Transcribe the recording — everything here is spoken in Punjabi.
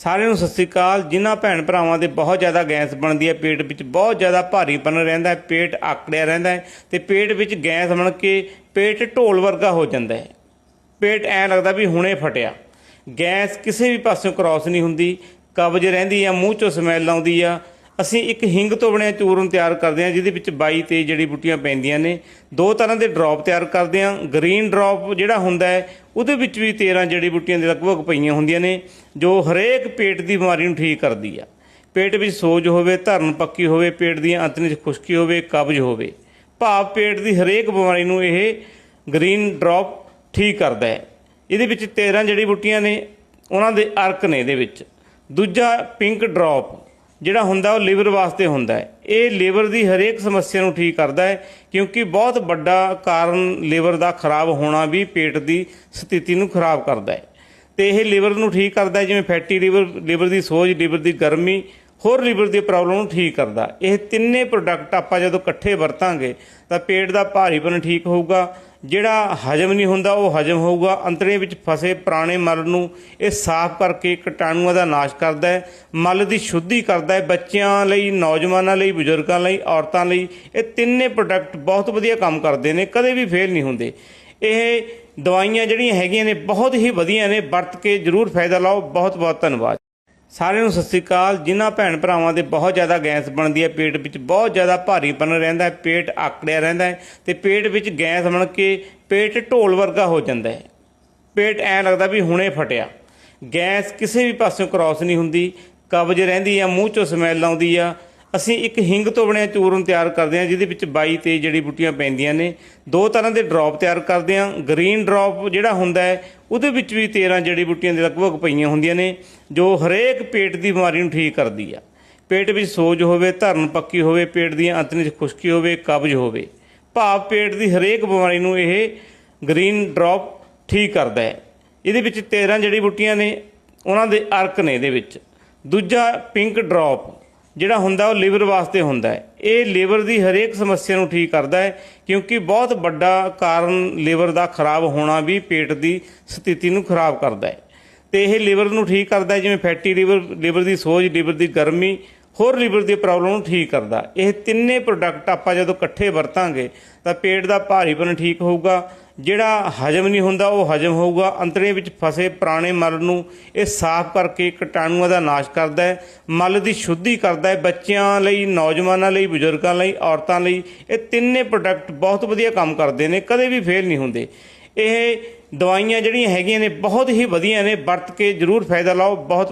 ਸਾਰਿਆਂ ਨੂੰ ਸਤਿ ਸ੍ਰੀ ਅਕਾਲ। ਜਿਨ੍ਹਾਂ ਭੈਣ ਭਰਾਵਾਂ ਦੇ ਬਹੁਤ ਜ਼ਿਆਦਾ ਗੈਸ ਬਣਦੀ ਹੈ, ਪੇਟ ਵਿੱਚ ਬਹੁਤ ਜ਼ਿਆਦਾ ਭਾਰੀਪਨ ਰਹਿੰਦਾ ਹੈ, ਪੇਟ ਆਕੜਿਆ ਰਹਿੰਦਾ ਹੈ ਤੇ ਪੇਟ ਵਿੱਚ ਗੈਸ ਬਣ ਕੇ ਪੇਟ ਢੋਲ ਵਰਗਾ ਹੋ ਜਾਂਦਾ ਹੈ। ਪੇਟ ਐ ਲੱਗਦਾ ਵੀ ਹੁਣੇ ਫਟਿਆ। ਗੈਸ ਕਿਸੇ ਵੀ ਪਾਸਿਓਂ ਕ੍ਰਾਸ ਨਹੀਂ ਹੁੰਦੀ। ਕਬਜ਼ ਰਹਿੰਦੀ ਆ, ਮੂੰਹ ਚੋਂ ਸਮੈਲ ਆਉਂਦੀ ਆ ਅਸੀਂ ਇੱਕ ਹਿੰਗ ਤੋਂ ਬਣਿਆ ਚੂਰਨ ਤਿਆਰ ਕਰਦੇ ਹਾਂ, ਜਿਹਦੇ ਵਿੱਚ 22 23 ਜੜੀ ਬੂਟੀਆਂ ਪੈਂਦੀਆਂ ਨੇ। ਦੋ ਤਰ੍ਹਾਂ ਦੇ ਡ੍ਰੌਪ ਤਿਆਰ ਕਰਦੇ ਹਾਂ। ਗ੍ਰੀਨ ਡ੍ਰੌਪ ਜਿਹੜਾ ਹੁੰਦਾ ਹੈ, ਉਹਦੇ ਵਿੱਚ ਵੀ 13 ਜੜੀ ਬੂਟੀਆਂ ਦੇ ਲਗਭਗ ਪਈਆਂ ਹੁੰਦੀਆਂ ਨੇ, ਜੋ ਹਰੇਕ ਪੇਟ ਦੀ ਬਿਮਾਰੀ ਨੂੰ ਠੀਕ ਕਰਦੀ ਆ। ਪੇਟ ਵਿੱਚ ਸੋਜ ਹੋਵੇ, ਧਰਨ ਪੱਕੀ ਹੋਵੇ, ਪੇਟ ਦੀਆਂ ਅੰਤਨੀ 'ਚ ਖੁਸ਼ਕੀ ਹੋਵੇ, ਕਬਜ਼ ਹੋਵੇ। ਭਾਵ ਪੇਟ ਦੀ ਹਰੇਕ ਬਿਮਾਰੀ ਨੂੰ ਇਹ ਗ੍ਰੀਨ ਡ੍ਰੌਪ ਠੀਕ ਕਰਦਾ ਹੈ। ਇਹਦੇ ਵਿੱਚ 13 ਜੜੀ ਬੂਟੀਆਂ ਨੇ, ਉਹਨਾਂ ਦੇ ਅਰਕ ਨੇ ਇਹਦੇ ਵਿੱਚ। ਦੂਜਾ, ਪਿੰਕ ਡ੍ਰੌਪ। ਜਿਹੜਾ ਹੁੰਦਾ ਉਹ ਲੀਵਰ ਵਾਸਤੇ ਹੁੰਦਾ ਹੈ। ਇਹ ਲਿਵਰ ਦੀ ਹਰੇਕ ਸਮੱਸਿਆ ਨੂੰ ਠੀਕ ਕਰਦਾ ਹੈ, ਕਿਉਂਕਿ ਬਹੁਤ ਵੱਡਾ ਕਾਰਨ ਲਿਵਰ ਦਾ ਖਰਾਬ ਹੋਣਾ ਵੀ ਪੇਟ ਦੀ ਸਥਿਤੀ ਨੂੰ ਖਰਾਬ ਕਰਦਾ ਹੈ। ਤੇ ਇਹ ਲੀਵਰ ਨੂੰ ਠੀਕ ਕਰਦਾ ਜਿਵੇਂ ਫੈਟੀ ਲਿਵਰ ਲੀਵਰ ਦੀ ਸੋਜ ਲੀਵਰ ਦੀ ਗਰਮੀ ਹੋਰ ਲੀਵਰ ਦੀ ਪ੍ਰੋਬਲਮ ਨੂੰ ਠੀਕ ਕਰਦਾ। ਇਹ ਤਿੰਨੇ ਪ੍ਰੋਡਕਟ ਆਪਾਂ ਜਦੋਂ ਇਕੱਠੇ ਵਰਤਾਂਗੇ, ਤਾਂ ਪੇਟ ਦਾ ਭਾਰੀਪਨ ਠੀਕ ਹੋਊਗਾ। ਜਿਹੜਾ ਹਜਮ ਨਹੀਂ ਹੁੰਦਾ, ਉਹ ਹਜਮ ਹੋਊਗਾ। ਅੰਤੜੇ ਵਿੱਚ ਫਸੇ ਪੁਰਾਣੇ ਮਲ ਨੂੰ ਇਹ ਸਾਫ਼ ਕਰਕੇ ਕੀਟਾਣੂਆਂ ਦਾ ਨਾਸ਼ ਕਰਦਾ ਹੈ। ਮਲ ਦੀ ਸ਼ੁੱਧੀ ਕਰਦਾ ਹੈ। ਬੱਚਿਆਂ ਲਈ, ਨੌਜਵਾਨਾਂ ਲਈ, ਬਜ਼ੁਰਗਾਂ ਲਈ, ਔਰਤਾਂ ਲਈ ਇਹ ਤਿੰਨੇ ਪ੍ਰੋਡਕਟ ਬਹੁਤ ਵਧੀਆ ਕੰਮ ਕਰਦੇ ਨੇ। ਕਦੇ ਵੀ ਫੇਲ ਨਹੀਂ ਹੁੰਦੇ। ਇਹ ਦਵਾਈਆਂ ਜਿਹੜੀਆਂ ਹੈਗੀਆਂ ਨੇ, ਬਹੁਤ ਹੀ ਵਧੀਆ ਨੇ। ਵਰਤ ਕੇ ਜਰੂਰ ਫਾਇਦਾ ਲਓ। ਬਹੁਤ ਬਹੁਤ ਧੰਨਵਾਦ। ਸਾਰਿਆਂ ਨੂੰ ਸਤਿ ਸ੍ਰੀ ਅਕਾਲ। ਜਿਨ੍ਹਾਂ ਭੈਣ ਭਰਾਵਾਂ ਦੇ ਬਹੁਤ ਜ਼ਿਆਦਾ ਗੈਸ ਬਣਦੀ ਹੈ, ਪੇਟ ਵਿੱਚ ਬਹੁਤ ਜ਼ਿਆਦਾ ਭਾਰੀਪਨ ਰਹਿੰਦਾ ਹੈ, ਪੇਟ ਆਕੜਿਆ ਰਹਿੰਦਾ ਹੈ ਤੇ ਪੇਟ ਵਿੱਚ ਗੈਸ ਬਣ ਕੇ ਪੇਟ ਢੋਲ ਵਰਗਾ ਹੋ ਜਾਂਦਾ ਹੈ। ਪੇਟ ਐ ਲੱਗਦਾ ਵੀ ਹੁਣੇ ਫਟਿਆ। ਗੈਸ ਕਿਸੇ ਵੀ ਪਾਸਿਓਂ ਕ੍ਰਾਸ ਨਹੀਂ ਹੁੰਦੀ, ਕਬਜ਼ ਰਹਿੰਦੀ ਆ, ਮੂੰਹ ਚੋਂ ਸਮੈਲ ਆਉਂਦੀ ਆ। ਅਸੀਂ ਇੱਕ ਹਿੰਗ ਤੋਂ ਬਣਿਆ ਚੂਰਨ ਤਿਆਰ ਕਰਦੇ ਹਾਂ, ਜਿਹਦੇ ਵਿੱਚ 22 23 ਜੜੀ ਬੂਟੀਆਂ ਪੈਂਦੀਆਂ ਨੇ। ਦੋ ਤਰ੍ਹਾਂ ਦੇ ਡ੍ਰੌਪ ਤਿਆਰ ਕਰਦੇ ਹਾਂ। ਗ੍ਰੀਨ ਡ੍ਰੌਪ ਜਿਹੜਾ ਹੁੰਦਾ ਹੈ ਉਹਦੇ ਵਿੱਚ ਵੀ 13 ਜੜੀ ਬੂਟੀਆਂ ਦੇ ਲਗਭਗ ਪਈਆਂ ਹੁੰਦੀਆਂ ਨੇ, ਜੋ ਹਰੇਕ ਪੇਟ ਦੀ ਬਿਮਾਰੀ ਨੂੰ ਠੀਕ ਕਰਦੀ ਆ। ਪੇਟ ਵਿੱਚ ਸੋਜ ਹੋਵੇ, ਧਰਨ ਪੱਕੀ ਹੋਵੇ, ਪੇਟ ਦੀਆਂ ਅੰਤਨੀ 'ਚ ਖੁਸ਼ਕੀ ਹੋਵੇ, ਕਬਜ਼ ਹੋਵੇ। ਭਾਵ ਪੇਟ ਦੀ ਹਰੇਕ ਬਿਮਾਰੀ ਨੂੰ ਇਹ ਗ੍ਰੀਨ ਡ੍ਰੌਪ ਠੀਕ ਕਰਦਾ ਹੈ। ਇਹਦੇ ਵਿੱਚ 13 ਜੜੀ ਬੂਟੀਆਂ ਨੇ, ਉਹਨਾਂ ਦੇ ਅਰਕ ਨੇ ਇਹਦੇ ਵਿੱਚ। ਦੂਜਾ ਪਿੰਕ ਡ੍ਰੌਪ, ਜਿਹੜਾ ਹੁੰਦਾ ਉਹ ਲਿਵਰ ਵਾਸਤੇ ਹੁੰਦਾ ਹੈ। ਇਹ ਲਿਵਰ ਦੀ ਹਰੇਕ ਸਮੱਸਿਆ ਨੂੰ ਠੀਕ ਕਰਦਾ ਹੈ, ਕਿਉਂਕਿ ਬਹੁਤ ਵੱਡਾ ਕਾਰਨ ਲਿਵਰ ਦਾ ਖਰਾਬ ਹੋਣਾ ਵੀ ਪੇਟ ਦੀ ਸਥਿਤੀ ਨੂੰ ਖਰਾਬ ਕਰਦਾ ਹੈ। ਤੇ ਇਹ ਲੀਵਰ ਨੂੰ ਠੀਕ ਕਰਦਾ ਜਿਵੇਂ ਫੈਟੀ ਲੀਵਰ ਲੀਵਰ ਦੀ ਸੋਜ ਲੀਵਰ ਦੀ ਗਰਮੀ ਹੋਰ ਲੀਵਰ ਦੀ ਪ੍ਰੋਬਲਮ ਨੂੰ ਠੀਕ ਕਰਦਾ। ਇਹ ਤਿੰਨੇ ਪ੍ਰੋਡਕਟ ਆਪਾਂ ਜਦੋਂ ਇਕੱਠੇ ਵਰਤਾਂਗੇ, ਤਾਂ ਪੇਟ ਦਾ ਭਾਰੀਪਨ ਠੀਕ ਹੋਊਗਾ। ਜਿਹੜਾ ਹਜਮ ਨਹੀਂ ਹੁੰਦਾ, ਉਹ ਹਜਮ ਹੋਊਗਾ। ਅੰਤੜੇ ਵਿੱਚ ਫਸੇ ਪੁਰਾਣੇ ਮਲ ਨੂੰ ਇਹ ਸਾਫ਼ ਕਰਕੇ ਕੀਟਾਣੂਆਂ ਦਾ ਨਾਸ਼ ਕਰਦਾ ਹੈ। ਮਲ ਦੀ ਸ਼ੁੱਧੀ ਕਰਦਾ ਹੈ ਬੱਚਿਆਂ ਲਈ, ਨੌਜਵਾਨਾਂ ਲਈ, ਬਜ਼ੁਰਗਾਂ ਲਈ, ਔਰਤਾਂ ਲਈ। ਇਹ ਤਿੰਨੇ ਪ੍ਰੋਡਕਟ ਬਹੁਤ ਵਧੀਆ ਕੰਮ ਕਰਦੇ ਨੇ, ਕਦੇ ਵੀ ਫੇਲ ਨਹੀਂ ਹੁੰਦੇ। ਇਹ ਦਵਾਈਆਂ ਜਿਹੜੀਆਂ ਹੈਗੀਆਂ ਨੇ, ਬਹੁਤ ਹੀ ਵਧੀਆ ਨੇ। ਵਰਤ ਕੇ ਜਰੂਰ ਫਾਇਦਾ ਲਓ। ਬਹੁਤ